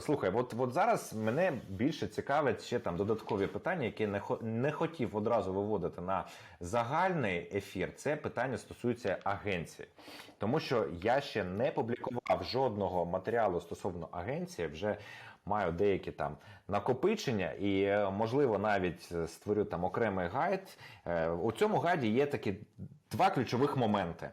Слухай, от, от зараз мене більше цікавить ще там додаткові питання, які не, не хотів одразу виводити на загальний ефір. Це питання стосується агенції. Тому що я ще не публікував жодного матеріалу стосовно агенції, вже маю деякі там накопичення, і е, можливо навіть е, створю там окремий гайд. Е, У цьому гайді є такі два ключових моменти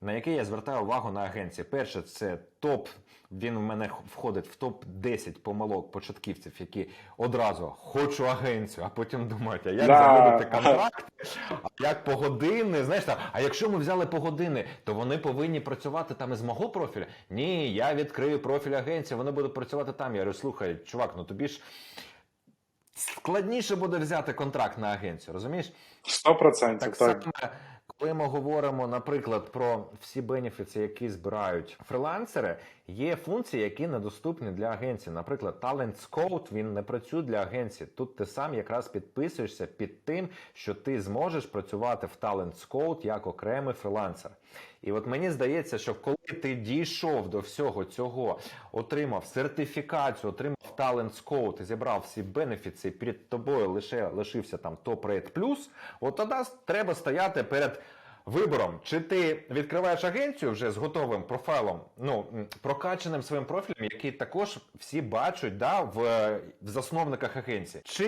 на який я звертаю увагу на агенції. Перше, це топ. Він в мене входить в топ 10 помилок початківців, які одразу хочу агенцію, а потім думають, а як Да. заводити контракт, а як погодинний, знаєш там, а якщо ми взяли погодини, то вони повинні працювати там із мого профіля. Ні, я відкрию профіль агенції, вони будуть працювати там. Я говорю, слухай, чувак, ну тобі ж складніше буде взяти контракт на агенцію, розумієш? Сто процентів, Так так. само, коли ми говоримо, наприклад, про всі бенефіці, які збирають фрилансери, є функції, які недоступні для агенції. Наприклад, Talent Scout, він не працює для агенції. Тут ти сам якраз підписуєшся під тим, що ти зможеш працювати в Talent Scout як окремий фрилансер. І от мені здається, що коли ти дійшов до всього цього, отримав сертифікацію, отримав Talent Scout і зібрав всі бенефіти, і перед тобою лише лишився там топ рейт плюс, от тоді треба стояти перед вибором, чи ти відкриваєш агенцію вже з готовим профайлом, ну м, прокачаним своїм профілем, який також всі бачать да, в, в засновниках агенції, чи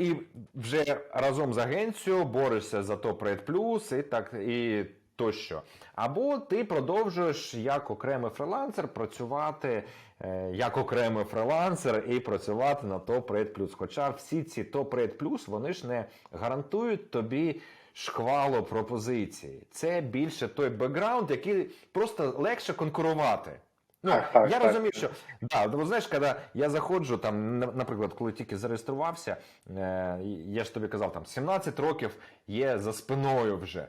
і вже разом з агенцією борешся за топ рейт плюс і так і тощо. Або ти продовжуєш як окремий фрилансер працювати е, як окремий фрилансер і працювати на топ рейт плюс. Хоча всі ці топ рейт плюс вони ж не гарантують тобі. Шквало пропозиції. Це більше той бекграунд, який просто легше конкурувати. Ну, Так, так, я так. розумію, що да, ну, знаєш, коли я заходжу, там, наприклад, коли тільки зареєструвався, е, я ж тобі казав, там 17 років є за спиною вже.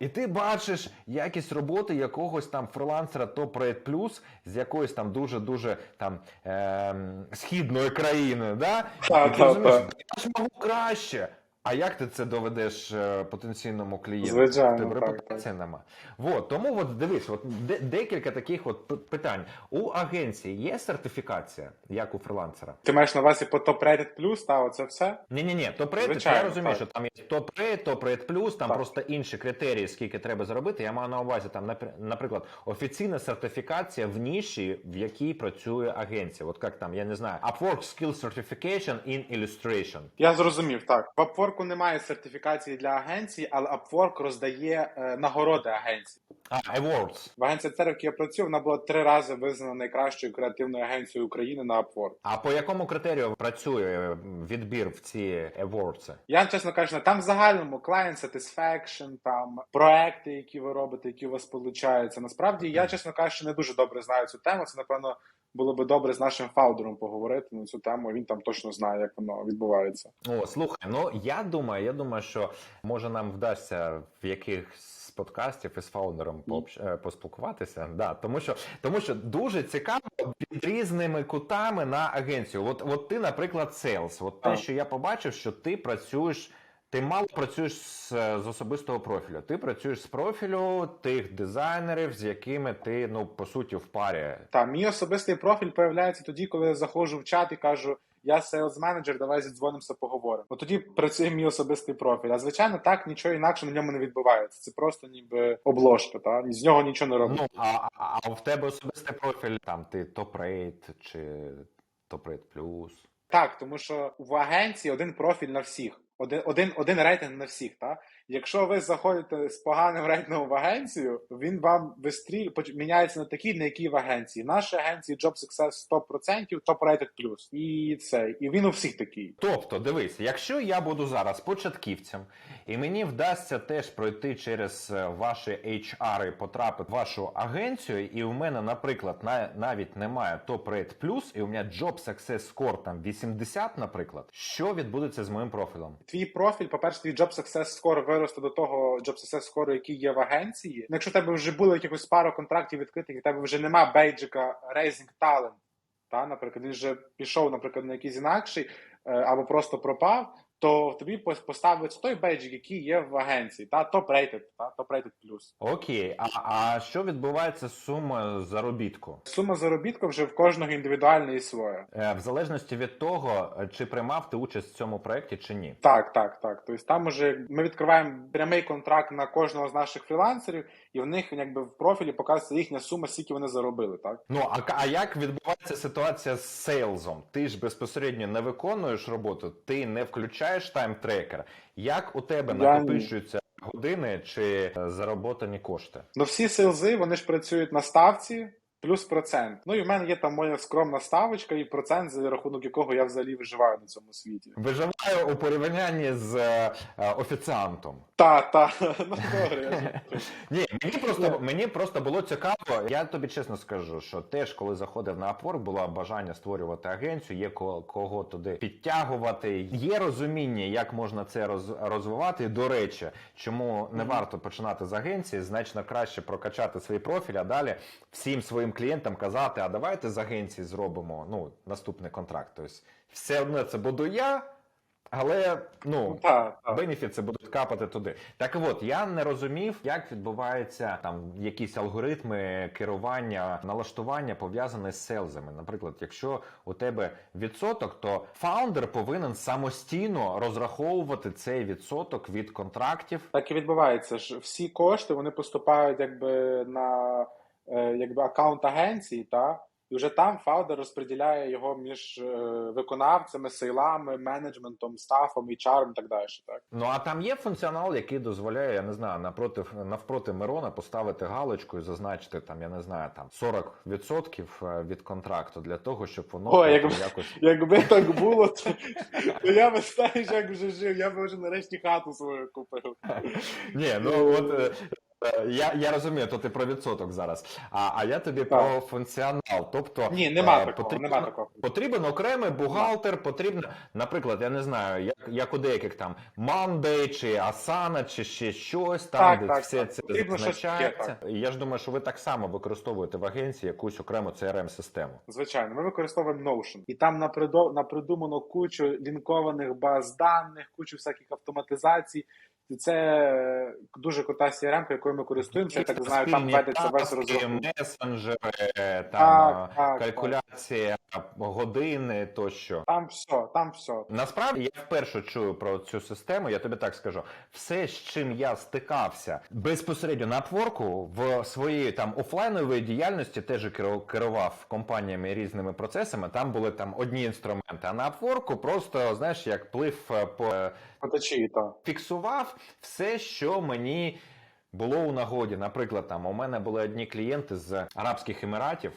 І ти бачиш якість роботи якогось там фрилансера топ рейт плюс з якоїсь там дуже-дуже там ем, східної країни. Да? Та, і ти та, розумієш, та. я ж можу краще. А як ти це доведеш е, потенційному клієнту? Звичайно, тебе репутації нема. Вот, тому от дивись, от де, декілька таких от питань. У агенції є сертифікація, як у фрилансера? Ти маєш на увазі по топ Reddit плюс, та оце все? Ні, ні, ні, топ Звичайно, я розумію, так. що там є топ рейт, топ рейт плюс, там Так. просто інші критерії, скільки треба заробити. Я маю на увазі там, напр- наприклад, офіційна сертифікація в ніші, в якій працює агенція. От як там, я не знаю, Upwork Skill Certification in Illustration. Я зрозумів, так. В Upwork немає сертифікації для агенції, але Upwork роздає е, нагороди агенції. А, Awards. В агенції Цер, в якій я працюю, вона була три рази визнана найкращою креативною агенцією України на Upwork. А по якому критерію працює е, відбір в ці awards? Я чесно кажучи, там в загальному client satisfaction, там проекти, які ви робите, які у вас получаються. Насправді, я, чесно кажучи, не дуже добре знаю цю тему. Це напевно було би добре з нашим фаудером поговорити на цю тему. Він там точно знає, як воно відбувається. О, слухай, ну я думаю, я думаю, що може нам вдасться в якихось з подкастів із фаундером пообщ- е, поспілкуватися. Да, тому що тому що дуже цікаво під різними кутами на агенцію. От, от ти, наприклад, sales. От те, що я побачив, що ти працюєш. Ти мало працюєш з, з особистого профілю. Ти працюєш з профілю тих дизайнерів, з якими ти ну по суті в парі. Та мій особистий профіль появляється тоді, коли я заходжу в чат і кажу: я сейлз менеджер, давай зідзвонимося, поговоримо. От тоді працює мій особистий профіль. А звичайно, так нічого інакше на ньому не відбувається. Це просто ніби обложка, та з нього нічого не робить. Ну а, а, а в тебе особистий профіль там ти топ-рейт чи топ-рейт плюс. Так, тому що в агенції один профіль на всіх, один, один, один рейтинг на всіх. Та? Якщо ви заходите з поганим рейтингом в агенцію, він вам вистріль міняється на такий, на який в агенції. В нашій агенції Job Success 100%, топ рейтинг плюс. І це, і він у всіх такий. Тобто, дивись, якщо я буду зараз початківцем, і мені вдасться теж пройти через е, ваші HR і потрапити в вашу агенцію, і у мене, наприклад, на, навіть немає топ рейт плюс, і у мене Job Success Score там 80, наприклад, що відбудеться з моїм профілем? Твій профіль, по-перше, твій Job Success Score виросте до того Job Success Score, який є в агенції. Ну, Якщо в тебе вже було якихось пару контрактів відкритих, і в тебе вже нема бейджика Raising Talent, та, наприклад, він вже пішов, наприклад, на якийсь інакший, е, або просто пропав, то тобі пос- поставиться той бейджик, який є в агенції, та топ-рейтед, та топ-рейтед плюс. Окей, а, а що відбувається з сумою заробітку? Сума заробітку вже в кожного індивідуальна і своя. Е, В залежності від того, чи приймав ти участь в цьому проєкті чи ні. Так, так, так. Тобто там уже ми відкриваємо прямий контракт на кожного з наших фрілансерів, і в них якби в профілі показується їхня сума, скільки вони заробили, так? Ну а, а як відбувається ситуація з сейлзом? Ти ж безпосередньо не виконуєш роботу, ти не включаєш тайм-трекер. Як у тебе Я- накопичуються години чи заработані зароботані кошти? Ну всі селзи вони ж працюють на ставці плюс процент. Ну і в мене є там моя скромна ставочка і процент, за рахунок якого я взагалі виживаю на цьому світі. Виживаю у порівнянні з е, е, офіціантом. Та, та, ну добре. Ні, мені просто мені просто було цікаво. Я тобі чесно скажу, що теж коли заходив на Upwork, було бажання створювати агенцію, є ко- кого туди підтягувати. Є розуміння, як можна це роз- розвивати. До речі, чому не варто починати з агенції, значно краще прокачати свій профіль, а далі всім своїм клієнтам казати: а давайте з агенції зробимо ну наступний контракт. Тобто, все одно це буду я. Але ну Та, та. Бенефіци будуть капати туди. Так от я не розумів, як відбувається там якісь алгоритми керування, налаштування пов'язані з селзами. Наприклад, якщо у тебе відсоток, то фаундер повинен самостійно розраховувати цей відсоток від контрактів. Так і відбувається ж. Всі кошти вони поступають якби на якби аккаунт агенції, та і вже там фаундер розподіляє його між е, виконавцями, сейлами, менеджментом, стафом, HR і так далі. Так Ну а там є функціонал, який дозволяє, я не знаю, напроти навпроти Мирона поставити галочку і зазначити там, я не знаю, там 40% від контракту для того, щоб воно О, якби- якось якби так було, то, то я би знаєш, як вже жив. Я би вже нарешті хату свою купив. Ні, ну от е, е, я, я розумію, то ти про відсоток зараз. А, а я тобі Так. про функціонал. Тобто Ні, нема е, такого. потрібно, Нема такого. потрібен окремий бухгалтер, потрібно, наприклад, я не знаю, як, як у деяких там Monday чи Asana, чи ще щось там, Так, де так, все так. це Потрібно зазначається. Я ж думаю, що ви так само використовуєте в агенції якусь окрему crm систему Звичайно, ми використовуємо Notion. І там напридо- напридумано кучу лінкованих баз даних, кучу всяких автоматизацій. І це е, дуже крута CRM, якою ми користуємося. Я так знаю, там ведеться весь таски, месенджери, там Так, е, так, калькуляція, години тощо. Там все, там все. Насправді я вперше чую про цю систему. Я тобі так скажу. Все, з чим я стикався безпосередньо на Upwork, в своїй там офлайновій діяльності, теж керу- керував компаніями різними процесами. Там були там одні інструменти. А на Upwork просто знаєш, як плив е, по Поточі, то. фіксував все, що мені було у нагоді. Наприклад, там у мене були одні клієнти з Арабських Еміратів.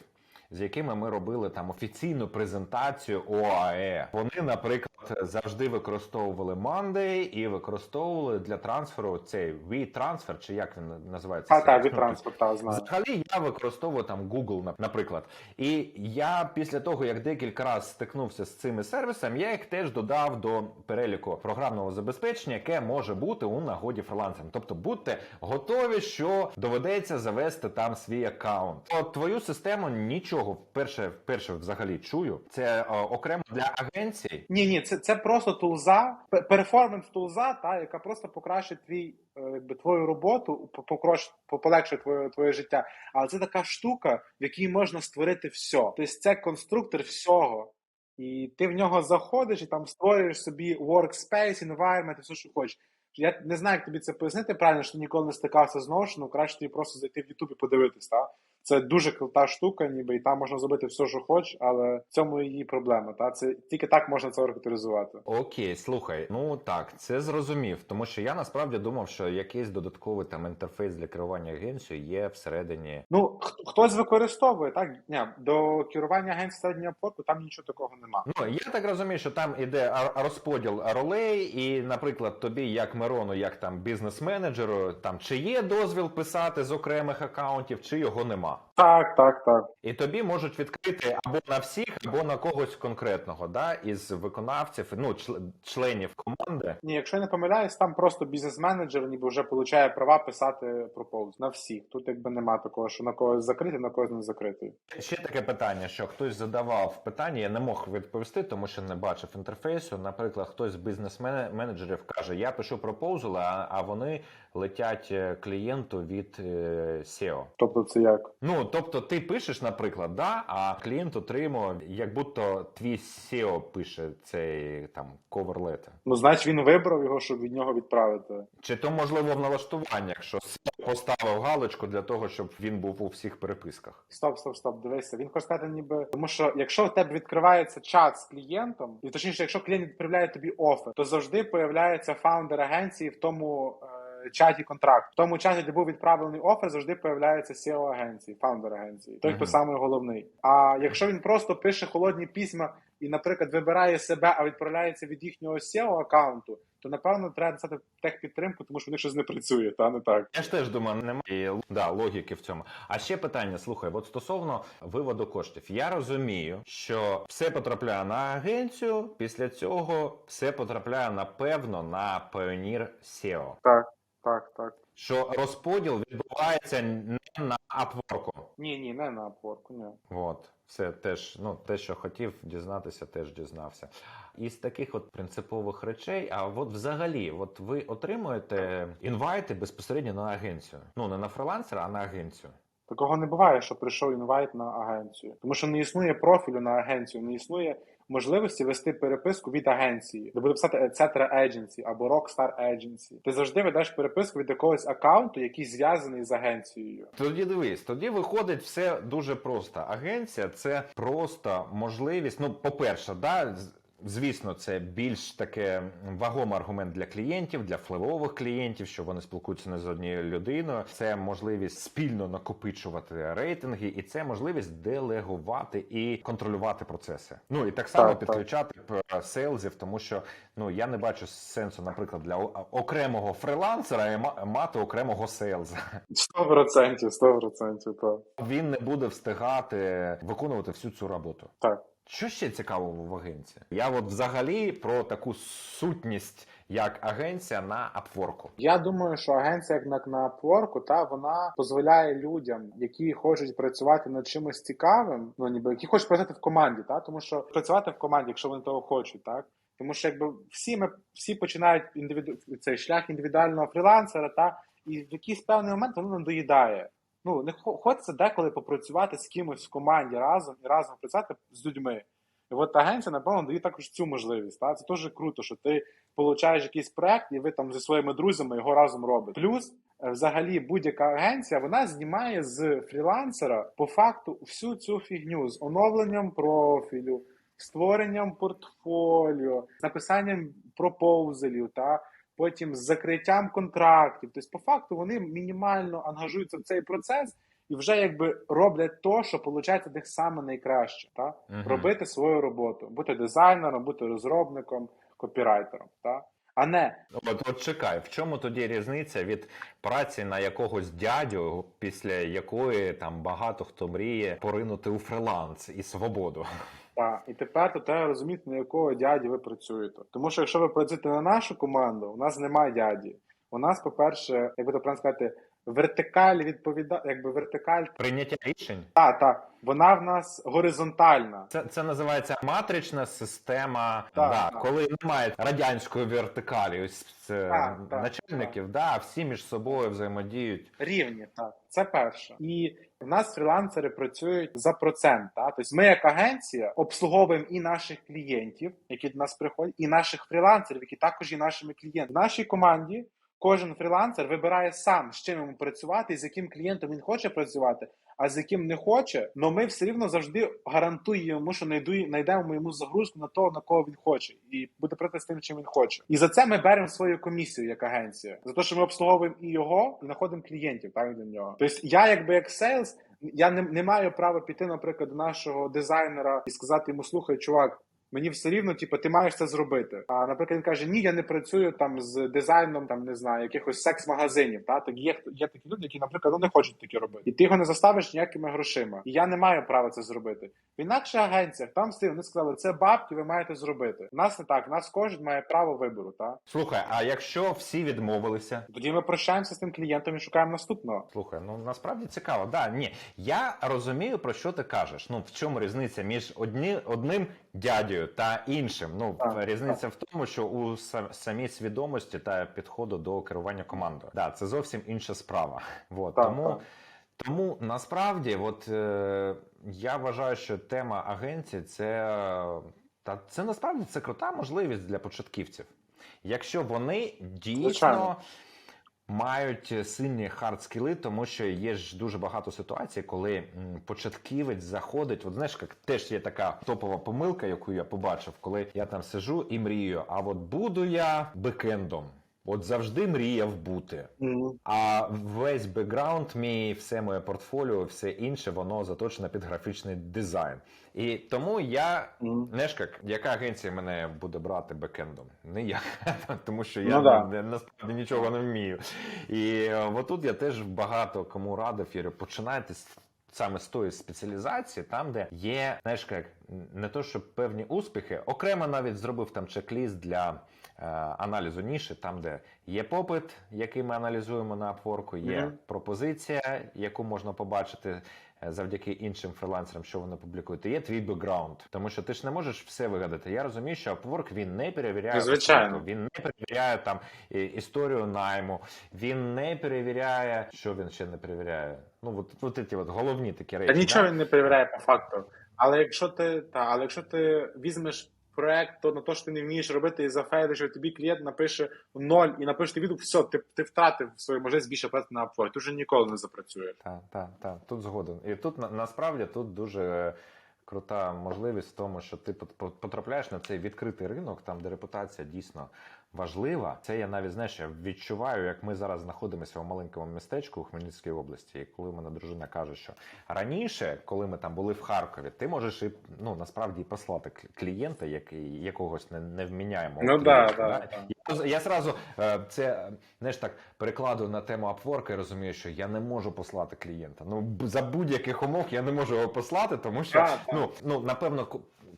З якими ми робили там офіційну презентацію ОАЕ. Вони, наприклад, завжди використовували Monday і використовували для трансферу цей WeTransfer, чи як він називається? А, так, Ну, та, знаю. Взагалі я використовую там Google, наприклад. І я після того, як декілька разів стикнувся з цими сервісами, я їх теж додав до переліку програмного забезпечення, яке може бути у нагоді фрилансерам. Тобто будьте готові, що доведеться завести там свій аккаунт. От твою систему нічого вперше, вперше взагалі чую. Це е, окремо для агенцій. Ні, ні, це, це просто тулза, перформанс тулза, та, яка просто покращить твій, е, якби, твою роботу, по- покрош- полегшить твоє, твоє життя. Але це така штука, в якій можна створити все. Тобто це конструктор всього. І ти в нього заходиш і там створюєш собі workspace, environment, і все, що хочеш. Я не знаю, як тобі це пояснити правильно, що ніколи не стикався з Notion, краще тобі просто зайти в YouTube і подивитись. Та? Це дуже крута штука, ніби і там можна зробити все, що хочеш, але в цьому її проблема. Та? Це тільки так можна це організувати. Окей, слухай, ну так, це зрозумів, тому що я насправді думав, що якийсь додатковий там інтерфейс для керування агенцією є всередині. Ну, хтось використовує, так? Ні, до керування агенції середнього порку там нічого такого нема. Ну я так розумію, що там іде розподіл ролей, і, наприклад, тобі, як Мирону, як там бізнес-менеджеру, там чи є дозвіл писати з окремих акаунтів, чи його нема. Так, так, так. І тобі можуть відкрити або на всіх, або на когось конкретного, да, із виконавців, ну, чл- членів команди. Ні, якщо я не помиляюсь, там просто бізнес-менеджер ніби вже получає права писати пропоуз на всіх. Тут якби нема такого, що на когось закритий, на когось не закритий. Ще таке питання, що хтось задавав питання, я не мог відповісти, тому що не бачив інтерфейсу. Наприклад, хтось з бізнес-менеджерів каже: Я пишу пропозали, а, а вони летять е, клієнту від е, SEO. Тобто це як? Ну тобто, ти пишеш, наприклад, да, а клієнт отримує, як будто твій SEO пише цей там коверлети. Ну, значить, він вибрав його, щоб від нього відправити. Чи то можливо в налаштуваннях, що SEO поставив галочку для того, щоб він був у всіх переписках. Стоп, стоп, стоп, дивися. Він хоче сказати, ніби тому, що якщо в тебе відкривається чат з клієнтом, і точніше, якщо клієнт відправляє тобі офер, то завжди появляється фаундер агенції в тому. Чаті контракт в тому чаті, де був відправлений офер, завжди появляється SEO агенції, фаундер агенції, той, хто самий головний. А якщо він просто пише холодні письма і, наприклад, вибирає себе, а відправляється від їхнього SEO аккаунту, то напевно треба дістати техпідтримку, тому що в них щось не працює, та не так. Я ж теж думаю, немає да, логіки в цьому. А ще питання: слухай, от стосовно виводу коштів, я розумію, що все потрапляє на агенцію. Після цього все потрапляє напевно на Pioneer SEO. Так, так, так. Що розподіл відбувається не на апворку. Ні, ні, не на апворку, ні. От, все теж, ну те, що хотів дізнатися, теж дізнався. Із таких от принципових речей, а от взагалі, от ви отримуєте інвайти безпосередньо на агенцію. Ну не на фрилансера, а на агенцію. Такого не буває, що прийшов інвайт на агенцію, тому що не існує профілю на агенцію, не існує можливості вести переписку від агенції, де буде писати etc. Agency або Rockstar Agency. Ти завжди ведеш переписку від якогось аккаунту, який зв'язаний з агенцією. Тоді дивись, тоді виходить все дуже просто. Агенція це просто можливість. Ну, по-перше, да. Звісно, це більш таке вагомий аргумент для клієнтів, для впливових клієнтів, що вони спілкуються не з однією людиною. Це можливість спільно накопичувати рейтинги, і це можливість делегувати і контролювати процеси. Ну і так само Так, так. підключати п- сейлзів, тому що ну я не бачу сенсу, наприклад, для окремого фрилансера мати окремого процентів, сто процентів, так. Він не буде встигати виконувати всю цю роботу. Так. Що ще цікавого в агенції? Я от взагалі про таку сутність, як агенція на апворку. Я думаю, що агенція, як на, Upwork, та вона дозволяє людям, які хочуть працювати над чимось цікавим, ну ніби які хочуть працювати в команді, та тому що працювати в команді, якщо вони того хочуть, так тому що якби всі ми всі починають індивіду... цей шлях індивідуального фрілансера, та і в якийсь певний момент воно надоїдає. Ну не хо- хочеться деколи попрацювати з кимось в команді разом і разом працювати з людьми. І от агенція, напевно, дає також цю можливість. Та? Це теж круто, що ти получаєш якийсь проект, і ви там зі своїми друзями його разом робите. Плюс, е, взагалі, будь-яка агенція вона знімає з фрілансера по факту всю цю фігню з оновленням профілю, створенням портфоліо, написанням пропоузелів, та потім з закриттям контрактів. Тобто, по факту, вони мінімально ангажуються в цей процес. І вже якби роблять то, що виходить в них саме найкраще, та Мгм. робити свою роботу, бути дизайнером, бути розробником, копірайтером, та а не От, от чекай, в чому тоді різниця від праці на якогось дядю, після якої там багато хто мріє поринути у фриланс і свободу? Так, і тепер то треба розуміти, на якого дяді ви працюєте. Тому що якщо ви працюєте на нашу команду, у нас немає дяді. У нас, по-перше, як би то правильно сказати, вертикаль відповіда, якби вертикаль. Прийняття рішень Та, та, вона в нас горизонтальна. Це, це називається матрична система, Так, да, так. коли немає радянської вертикалі, ось це Так, так, начальників, да, всі між собою взаємодіють. Рівні, так, це перше. І в нас фрілансери працюють за процент. Та? Тобто ми, як агенція, обслуговуємо і наших клієнтів, які до нас приходять, і наших фрілансерів, які також є нашими клієнтами. В нашій команді кожен фрілансер вибирає сам, з чим йому працювати, і з яким клієнтом він хоче працювати, а з яким не хоче. але ми все рівно завжди гарантуємо що знайду- знайдемо йому загрузку на того, на кого він хоче, і буде працювати з тим, чим він хоче. І за це ми беремо свою комісію як агенція. За те, що ми обслуговуємо і його, і знаходимо клієнтів так для нього. Тобто я, якби як сейлс, я не, не маю права піти, наприклад, до нашого дизайнера і сказати йому: слухай, чувак. Мені все рівно, типу, ти маєш це зробити. А наприклад, він каже: Ні, я не працюю там з дизайном, там не знаю, якихось секс-магазинів. Та так є є такі люди, які, наприклад, ну, не хочуть таке робити, і ти його не заставиш ніякими грошима. І я не маю права це зробити. В інакших агенціях там стоїть, вони сказали, це бабки, ви маєте зробити. У нас не так, у нас кожен має право вибору. Та Слухай, а якщо всі відмовилися? тоді ми прощаємося з тим клієнтом і шукаємо наступного. Слухай, ну насправді цікаво. Да, ні, я розумію про що ти кажеш. Ну в чому різниця між одні, одним дядею та іншим? Ну Так, різниця в тому, що у самій свідомості та підходу до керування командою. Да, це зовсім інша справа. Вот, Так, тому. так. Тому насправді, от е, я вважаю, що тема агенції це, та це насправді це крута можливість для початківців. Якщо вони дійсно Звичайно. Мають сильні хард-скіли, тому що є ж дуже багато ситуацій, коли початківець заходить. От знаєш, як теж є така топова помилка, яку я побачив, коли я там сижу і мрію. А от буду я бекендом. От завжди мріяв бути. А весь бекграунд, мій, все моє портфоліо, все інше, воно заточено під графічний дизайн. І тому я Мгм. знаєш, як, яка агенція мене буде брати бекендом? Не я, тому що я Ну да. не- насправді нічого не вмію. І е, отут я теж багато кому радив, я говорю, починайте з. Саме з тої спеціалізації, там, де є, знаєш, як не то, що певні успіхи, окремо навіть зробив там чек-ліст для е, аналізу ніші, там, де є попит, який ми аналізуємо на апворку, є Мгм. пропозиція, яку можна побачити завдяки іншим фрилансерам, що вони публікують. І є твій бекграунд, тому що ти ж не можеш все вигадати. Я розумію, що Upwork він не перевіряє Ну, звичайно. він не перевіряє там історію найму, він не перевіряє, що він ще не перевіряє. Ну от, от ці от головні такі речі. Та нічого да? він не перевіряє по факту. Але якщо ти та, але якщо ти візьмеш проект, то на те, що ти не вмієш робити і зафейлиш, що тобі клієнт напише ноль і напише відгук, все, ти, ти втратив свою можливість більше працювати на Upwork, ти вже ніколи не запрацюєш. Так, так, так, тут згоден. І тут на- насправді тут дуже крута можливість в тому, що ти пот- пот- потрапляєш на цей відкритий ринок, там де репутація дійсно важлива. Це я навіть знаєш, я відчуваю, як ми зараз знаходимося в маленькому містечку у Хмельницькій області. І коли мене дружина каже, що раніше, коли ми там були в Харкові, ти можеш і ну насправді і послати клієнта, який якогось не, не вміняємо. Ну да, да, да. Я, я зразу е, це знаєш так перекладую на тему Upwork і розумію, що я не можу послати клієнта. Ну за будь-яких умов я не можу його послати, тому що так. ну ну напевно,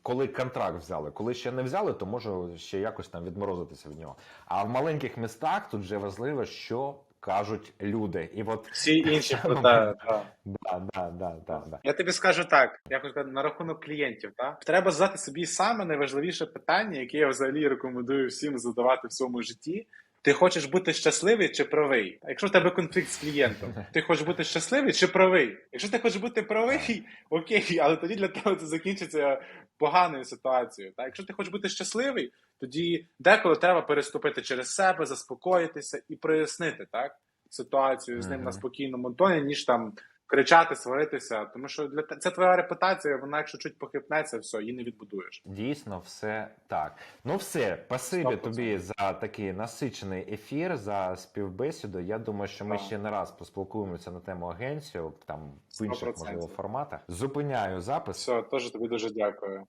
коли контракт взяли, коли ще не взяли, то можу ще якось там відморозитися в нього. А в маленьких містах тут вже важливо, що кажуть люди. І от Всі інші та. да, да, да, да, да. Я тобі скажу так, якось на рахунок клієнтів. Та? Треба задати собі саме найважливіше питання, яке я взагалі рекомендую всім задавати в своєму житті. Ти хочеш бути щасливий чи правий? А якщо в тебе конфлікт з клієнтом, ти хочеш бути щасливий чи правий? Якщо ти хочеш бути правий, окей, але тоді для тебе це закінчиться поганою ситуацією. Та якщо ти хочеш бути щасливий, тоді деколи треба переступити через себе, заспокоїтися і прояснити так ситуацію з ним на спокійному тоні, ніж там кричати, сваритися. Тому що для це твоя репутація, вона якщо чуть похитнеться, все, її не відбудуєш. Дійсно, все так. Ну все, спасибі 100%. тобі за такий насичений ефір, за співбесіду. Я думаю, що ми Так. ще не раз поспілкуємося на тему агенцію, там в інших можливо форматах. Зупиняю запис. Все, теж тобі дуже дякую.